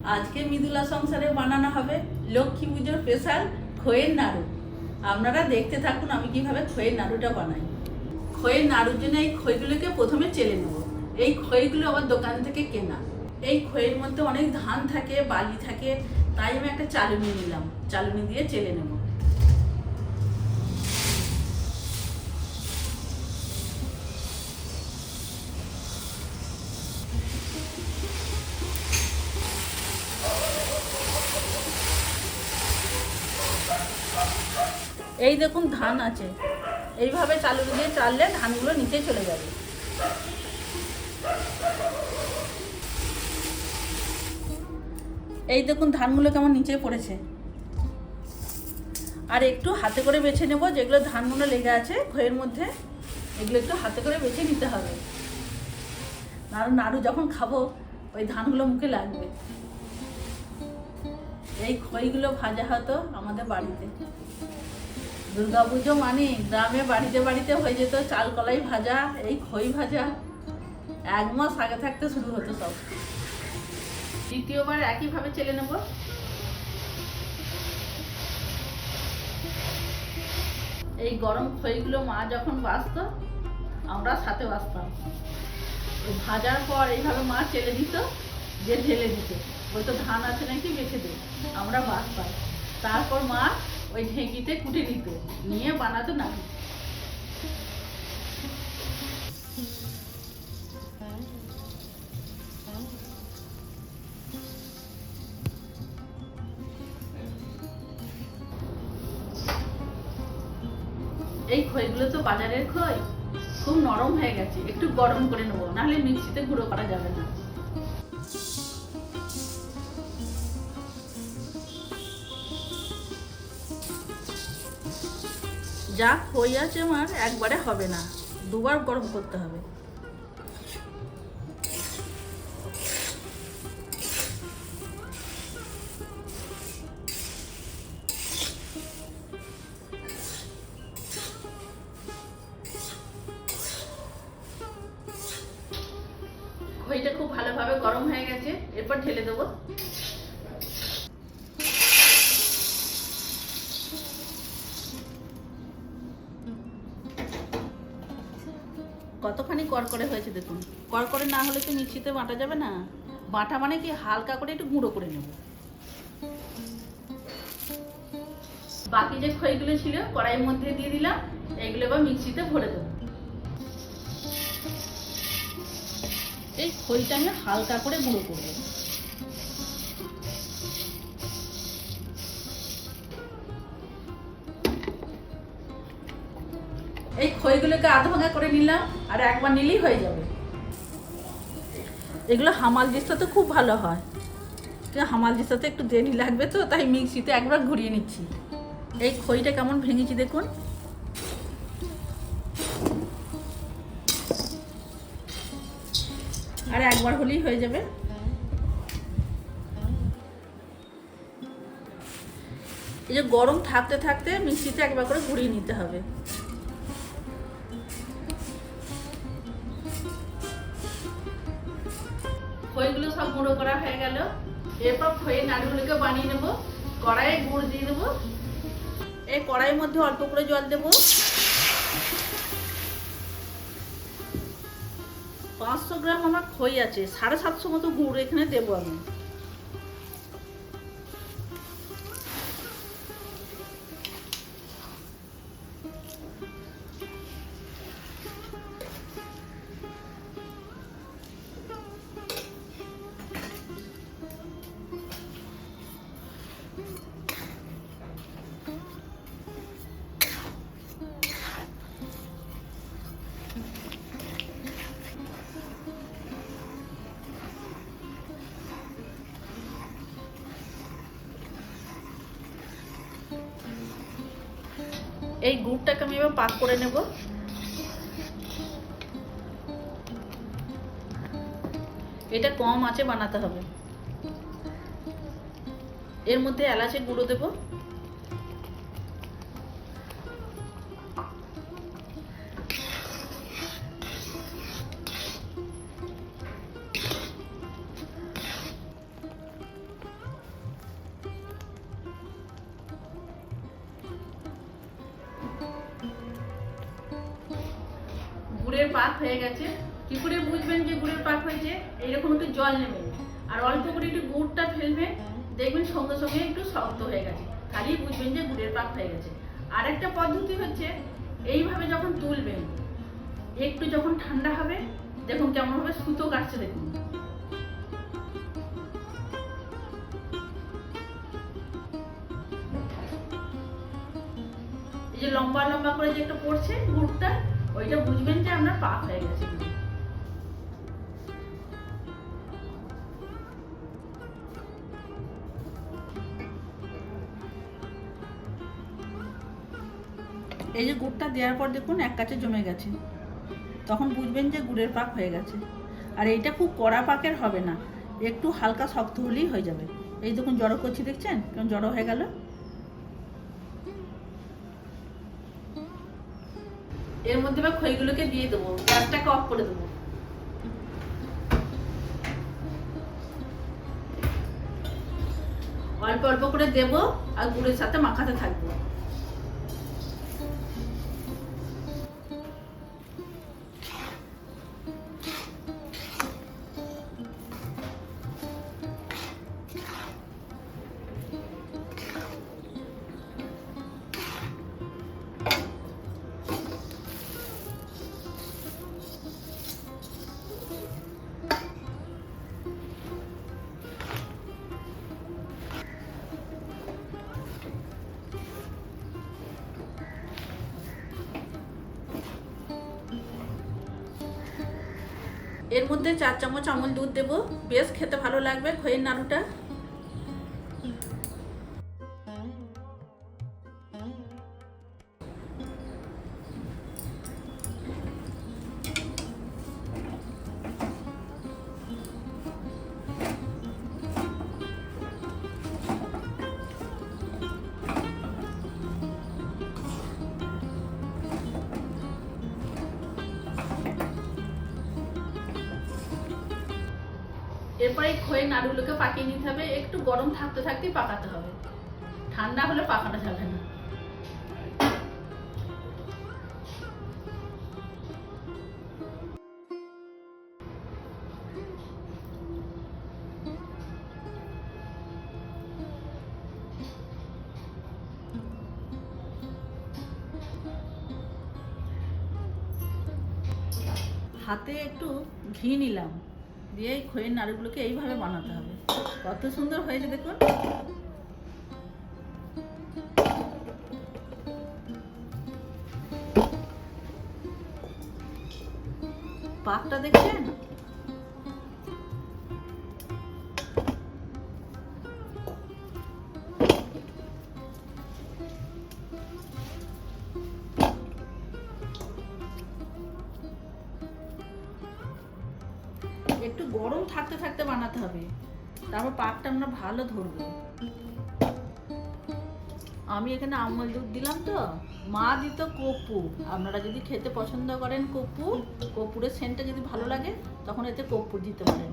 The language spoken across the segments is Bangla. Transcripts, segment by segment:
আজকে মৃদুলা সংসারে বানানো হবে লক্ষ্মী পুজোর স্পেশাল খয়ের নাড়ু। আপনারা দেখতে থাকুন আমি কীভাবে খইয়ের নাড়ুটা বানাই। খয়ের নাড়ুর জন্য এই খইগুলোকে প্রথমে চেলে নেব। এই খইগুলো আমার দোকান থেকে কেনা। এই খইয়ের মধ্যে অনেক ধান থাকে, বালি থাকে, তাই আমি একটা চালুনি নিলাম। চালুনি দিয়ে চেলে নেব। এই দেখুন ধান আছে। এইভাবে চালু দিয়ে চাললে ধানগুলো নিচে চলে যাবে। এই দেখুন ধানগুলো কেমন নিচে পড়েছে। আর একটু হাতে করে বেছে নেব, যেগুলো ধানগুলো লেগে আছে খইয়ের মধ্যে, এগুলো একটু হাতে করে বেছে নিতে হবে। নাড়ু নাড়ু যখন খাব, ওই ধানগুলো মুখে লাগবে। এই খইগুলো ভাজা হতো আমাদের বাড়িতে। দুর্গাপুজো মানে গ্রামে বাড়িতে বাড়িতে হয়ে যেত চাল কলাই ভাজা, এই খই ভাজা। এক মাস আগে থাকতে শুরু হতো সব। দ্বিতীয়বার একইভাবে চেলে নেব। এই গরম খইগুলো মা যখন বাঁচতো আমরা সাথে বাঁচতাম ভাজার পর এইভাবে মা চেলে দিত, যে ঢেলে দিত। ওই তো ধান আছে নাকি বেছে দে, আমরা বাঁচতাম তারপর মা ওই ঢেঁকিতে কুটে নিত নিয়ে বানাতো না এই খইগুলো তো বাজারের খই। খুব নরম হয়ে গেছে। একটু গরম করে নেব। নাহলে মিক্সিতে গুঁড়ো করা যাবে না। যা খই আছে আমার একবারে হবে না। দুবার গরম করতে হবে। খইটা খুব ভালোভাবে গরম হয়ে গেছে, এরপর ঢেলে দেবো। কতখানি করকরে হয়েছে দেখুন। করকরে না হলে তো মিক্সিতে বাঁটা যাবে না। বাঁটা মানে কি হালকা করে একটু গুঁড়ো করে নেব। বাকি যে খইগুলো ছিল কড়াইয়ের মধ্যে দিয়ে দিলাম, এগুলো এবার মিক্সিতে ভরে দেবো। এই খইটা আমি হালকা করে গুঁড়ো করব এই খইগুলোকে আধা ভাঙা করে নিলাম আর একবার নিলেই হয়ে যাবে। এগুলো হামাল দিস্তাতে খুব ভালো হয়। হামাল দিস্তাতে একটু দেরি লাগবে তো, তাই মিক্সিতে একবার ঘুরিয়ে নিচ্ছি। এই খইটা কেমন ভেঙেছি দেখুন। আর একবার হলেই হয়ে যাবে। এই যে গরম থাকতে থাকতে মিক্সিতে একবার করে ঘুরিয়ে নিতে হবে। সব গুঁড়ো করা হয়ে গেল। এরপর খয়ে নাড়ুগুলোকে বানিয়ে নেব, কড়াইয়ে গুড় দিয়ে দেবো। এই কড়াইয়ের মধ্যে অল্প করে জল দেবো। পাঁচশো গ্রাম আমার খই আছে, সাড়ে সাতশো মতো গুড় এখানে দেবো আমি। এই গুড়টাকে আমি এবার পাক করে নেব। এটা কম আছে বানাতে হবে। এর মধ্যে এলাচের গুঁড়ো দেব। গুড়ের পাক হয়ে গেছে। কি করে বুঝবেন যে গুড়ের পাক হয়েছে? এইরকম একটু জল নেবেন। আর অল্প করে একটু গুড়টা ফেলবেন। দেখবেন সঙ্গে সঙ্গে একটু শক্ত হয়ে গেছে। খালি বুঝবেন যে গুড়ের পাক হয়ে গেছে। আর একটা পদ্ধতি হচ্ছে, এইভাবে যখন তুলবেন, একটু যখন ঠান্ডা হবে, দেখুন কেমন হবে সুতো কাটছে দেখুন। এই যে লম্বা লম্বা করে যে একটা পড়ছে, গুড়টা, ওইটা বুঝবেন যে আপনার পাক হয়ে গেছে এই যে গুড়টা দেওয়ার পর দেখুন এক কাছে জমে গেছে। তখন বুঝবেন যে গুড়ের পাক হয়ে গেছে। আর এইটা খুব কড়া পাকের হবে না। একটু হালকা শক্ত হলেই হয়ে যাবে। এই দেখুন জড়ো করছি, দেখছেন? কেমন জড়ো হয়ে গেল? এর মধ্যে এবার খইগুলোকে দিয়ে দেবো। গ্যাসটাকে অফ করে দেবো। অল্প অল্প করে দেবো আর গুড়ের সাথে মাখাতে থাকব। এর মধ্যে চার চামচ আমুল দুধ দেবো। বেশ খেতে ভালো লাগবে। খইয়ের নাড়ুটা। এই খইয়ের নাড়ুগুলোকে পাকিয়ে নিতে হবে, একটু গরম থাকতে থাকতেই পাকাতে হবে। ঠান্ডা হলে পাকানো যাবে না। হাতে একটু ঘি নিলাম। দিয়ে এই খইয়ের নাড়ুগুলোকে এইভাবে বানাতে হবে। কত সুন্দর হয়েছে দেখুন। পাকটা দেখছেন? গরম থাকতে থাকতে বানাতে হবে। তারপর পাকটা আমরা ভালো ধরবো। আমি এখানে আমল দুধ দিলাম তো। মা দিত কর্পূর আপনারা যদি খেতে পছন্দ করেন কর্পূর কর্পূরের সেন্টটা যদি ভালো লাগে, তখন এতে কর্পূর দিতে পারেন।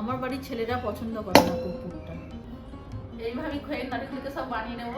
আমার বাড়ির ছেলেরা পছন্দ করে না কর্পূরটা এইভাবে খয়ের নারীগুলোকে সব বানিয়ে নেব।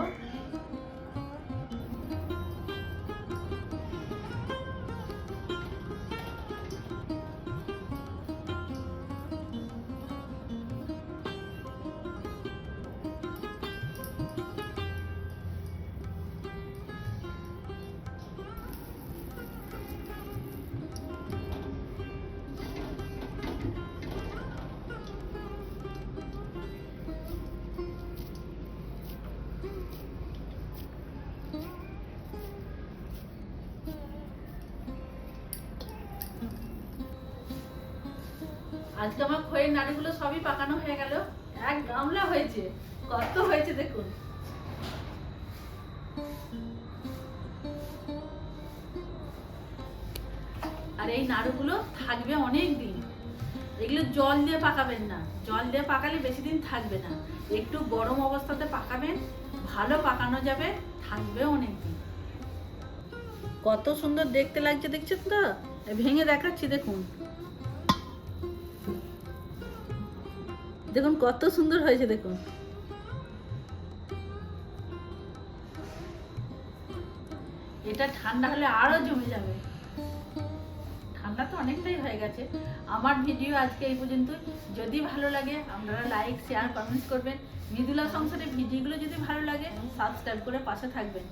আজকে আমার খয়ের নাড়িগুলো সবই পাকানো হয়ে গেল। এক গামলা হয়েছে। কত হয়েছে দেখুন। আর এই নাড়ুগুলো থাকবে অনেক দিন এগুলো জল দিয়ে পাকাবেন না। জল দিয়ে পাকালে বেশি দিন থাকবে না। একটু গরম অবস্থাতে পাকাবেন, ভালো পাকানো যাবে, থাকবে অনেক দিন কত সুন্দর দেখতে লাগছে, দেখছেন তো? ভেঙে দেখাচ্ছি, দেখুন। দেখুন, কত সুন্দর হয়েছে, দেখুন। এটা ঠান্ডা হলে আরও জমে যাবে। ঠান্ডা তো অনেকটাই হয়ে গেছে। আমার ভিডিও আজকে এই পর্যন্ত যদি ভালো লাগে, আপনারা লাইক শেয়ার কমেন্টস করবেন। মৃদুলা সংসারের ভিডিওগুলো যদি ভালো লাগে সাবস্ক্রাইব করে পাশে থাকবেন।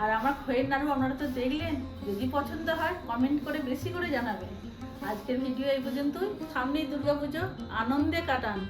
আর আমার খয়ের নাড়ু আপনারা তো দেখলেন। যদি পছন্দ হয় কমেন্ট করে বেশি করে জানাবেন। আজকের ভিডিও এই পর্যন্তই। সামনেই দুর্গাপুজো। আনন্দে কাটান।